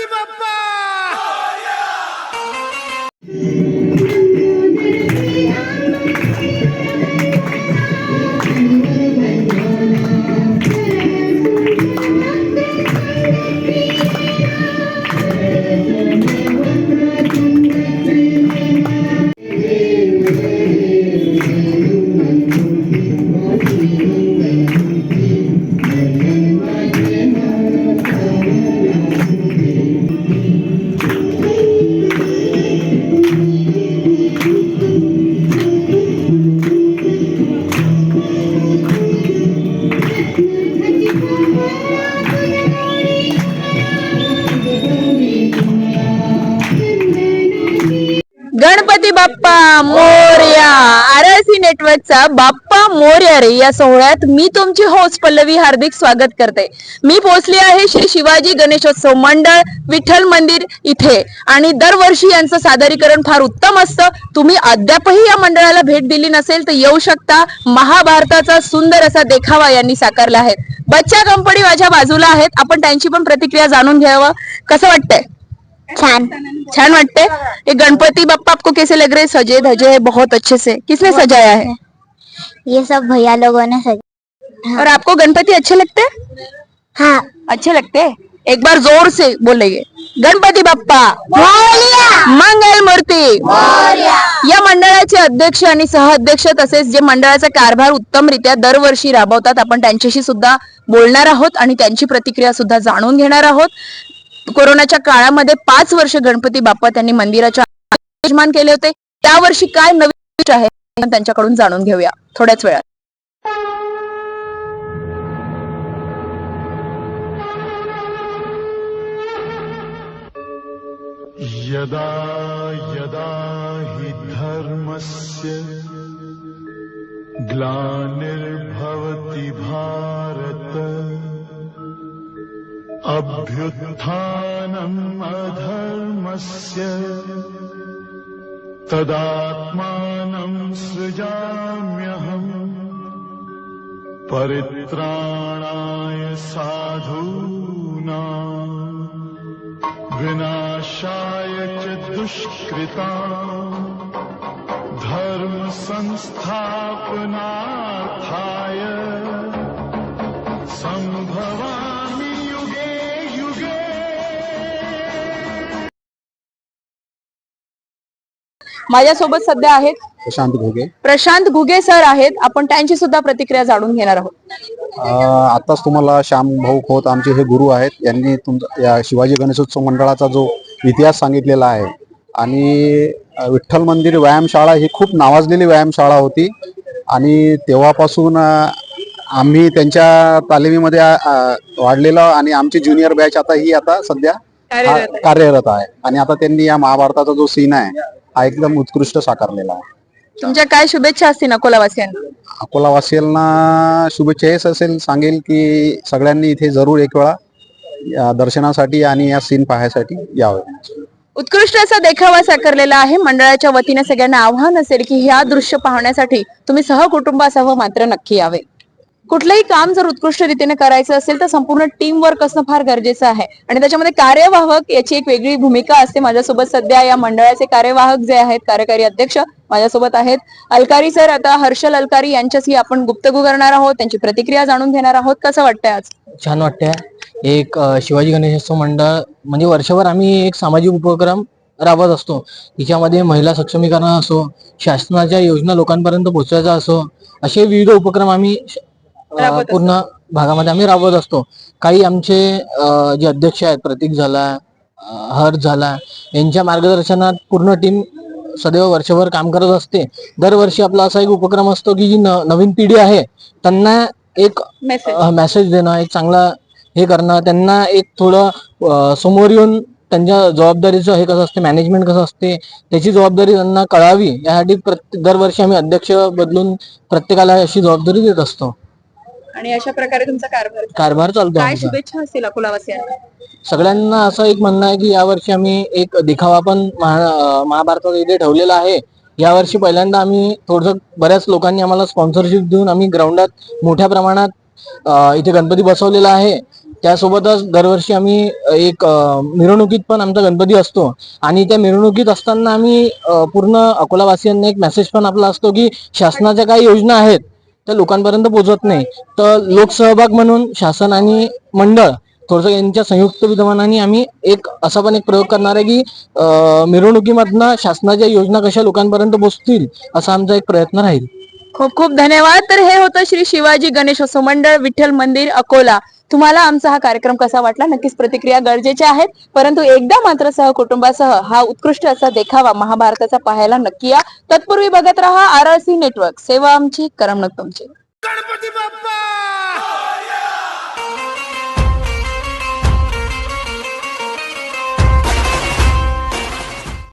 Ganpati Bappa Ganpati Bappa Morya. R C नेटवर्कचा बाप्पा मोर्या रे. या सोहळ्यात मी तुमची होस्ट पल्लवी हार्दिक स्वागत करते. मी पोहोचली आहे श्री शिवाजी गणेशोत्सव मंडळ विठ्ठल मंदिर इथे. आणि दरवर्षी यांचं सादरीकरण फार उत्तम असतं. तुम्ही अद्यापही या मंडळाला भेट दिली नसेल तर येऊ शकता. महाभारताचा सुंदर असा देखावा यांनी साकारला आहे. बच्चा कंपनी माझ्या बाजूला आहेत. आपण त्यांची पण प्रतिक्रिया जाणून घ्यावं. कसं वाटतंय? छान. छान वाटते ये गणपति बप्पा आपको कैसे लग रहे हैं? सजे धजे है बहुत अच्छे से. किसने सजाया है? ये सब भैया लोगों ने सजा और आपको गणपति अच्छे लगते हैं? अच्छे लगते एक बार जोर से बोलेंगे. गणपती बाप्पा. मंगल मूर्ती. या मंडळाचे अध्यक्ष आणि सहअध्यक्ष तसेच जे मंडळाचा कारभार उत्तमरित्या दरवर्षी राबवतात आपण त्यांच्याशी सुद्धा बोलणार आहोत आणि त्यांची प्रतिक्रिया सुद्धा जाणून घेणार आहोत. कोरोनाच्या काळामध्ये पाच वर्ष गणपती बाप्पा त्यांनी मंदिराच्या निर्माण केले होते. त्या वर्षी काय नवीन आहे त्यांच्याकडून जाणून घेऊया. थोड्याच वेळात. यदा यदा हि धर्मस्य ग्लानिर्भवति भा अभ्युत्थानम् अधर्मस्य तदात्मानं सृजाम्यहम् परित्राणाय साधूनाम् विनाशाय च दुष्कृता धर्म संस्थापनार्थाय माझ्यासोबत सध्या आहेत प्रशांत घोगे. प्रशांत घुगे सर आहेत. आपण त्यांची सुद्धा प्रतिक्रिया जाणून घेणार आहोत. आताच तुम्हाला श्याम भाऊ खोत आमचे हे गुरु आहेत. यांनी तुमचा या शिवाजी गणेशोत्सव मंडळाचा जो इतिहास सांगितलेला आहे आणि अं, विठ्ठल मंदिर व्यायामशाळा ही खूप नावाजलेली व्यायामशाळा होती. आणि तेव्हापासून अं, आम्ही त्यांच्या तालिमीमध्ये अं, वाढलेलो आणि आमची ज्युनियर बॅच आता ही आता सध्या. कार्यरत आहे. आणि आता त्यांनी या महाभारताचा जो सीन आहे हा एकदम उत्कृष्ट साकारलेला आहे. तुमच्या काय शुभेच्छा असतील अकोलावासियांना? अकोलावासियांना शुभेच्छा हेच असेल सांगेल की सगळ्यांनी इथे जरूर एक वेळा या दर्शनासाठी आणि या सीन पाहण्यासाठी यावे. उत्कृष्ट असा देखावा साकारलेला आहे. मंडळाच्या वतीने सगळ्यांना आव्हान असेल की ह्या दृश्य पाहण्यासाठी तुम्ही सहकुटुंबासह मात्र नक्की यावे. कुठलंही काम जर उत्कृष्ट रीतीने करायचं असेल तर संपूर्ण टीम वर्क असणं फार गरजेचं आहे. आणि त्याच्यामध्ये कार्यवाहक याची एक वेगळी भूमिका असते. माझ्यासोबत सध्या या मंडळाचे कार्यवाहक जे आहेत कार्यकारी अध्यक्ष माझ्यासोबत आहेत. अलकारी सर आता हर्षल अलकारी यांच्याशी आपण गुप्तगू करणार आहोत. त्यांची प्रतिक्रिया जाणून घेणार आहोत. कसं वाटतंय आज? छान वाटतंय. एक शिवाजी गणेशोत्सव मंडळ म्हणजे वर्षभर आम्ही एक सामाजिक उपक्रम राबवत असतो. तिच्यामध्ये महिला सक्षमीकरण असो शासनाच्या योजना लोकांपर्यंत पोहोचवायचा असो असे विविध उपक्रम आम्ही पूर्ण भागामध्ये आम्ही राबवत असतो. काही आमचे जे अध्यक्ष आहेत प्रतीक झाला अ, हर्ष झाला यांच्या मार्गदर्शनात पूर्ण टीम सदैव वर्षभर काम करत असते. दरवर्षी आपला असा एक उपक्रम असतो की जी नवीन पिढी आहे त्यांना एक मेसेज देणं एक चांगला हे करणं त्यांना एक थोडं समोर येऊन त्यांच्या जबाबदारीचं हे कसं असते मॅनेजमेंट कसं असते त्याची जबाबदारी त्यांना कळावी यासाठी प्रत्येक दरवर्षी आम्ही अध्यक्ष बदलून प्रत्येकाला अशी जबाबदारी देत असतो. आणि अशा प्रकारे तुमचा कारभार कारभार चालतो काय आमचा. शुभेच्छा असतील अकोलावासियांना? सगळ्यांना असं एक म्हणणं आहे की यावर्षी आम्ही एक देखावा पण महा अं, महाभारतात इथे ठेवलेला आहे. यावर्षी पहिल्यांदा आम्ही थोडस बऱ्याच लोकांनी आम्हाला स्पॉन्सरशिप देऊन आम्ही ग्राउंडात मोठ्या प्रमाणात अं, इथे गणपती बसवलेला आहे. त्यासोबतच दरवर्षी आम्ही एक अ, मिरवणुकीत पण आमचा गणपती असतो. आणि त्या मिरवणुकीत असताना आम्ही अ, पूर्ण अकोलावासियांना एक मेसेज पण आपला असतो की शासनाच्या काही योजना आहेत त्या लोकांपर्यंत पोहोचत नाही. तर लोकसहभाग म्हणून शासन आणि मंडळ थोडस यांच्या संयुक्त विद्यमानाने आम्ही एक असा पण एक प्रयोग करणार आहे की अ, मिरवणुकीमधनं शासनाच्या योजना कशा लोकांपर्यंत पोहोचतील असा आमचा एक प्रयत्न राहील. खूप खूप धन्यवाद. तर हे होतं श्री शिवाजी गणेशोत्सव मंडळ विठ्ठल मंदिर अकोला. तुम्हाला आमचा हा कार्यक्रम कसा वाटला? नक्कीच प्रतिक्रिया गरजेच्या आहेत. परंतु एकदा मात्र सहकुटुंबासह हा उत्कृष्ट असा देखावा महाभारताचा पाहायला नक्की या. तत्पूर्वी बघत राहा आर आर सी नेटवर्क. सेवा आमची करमणूक तुमची.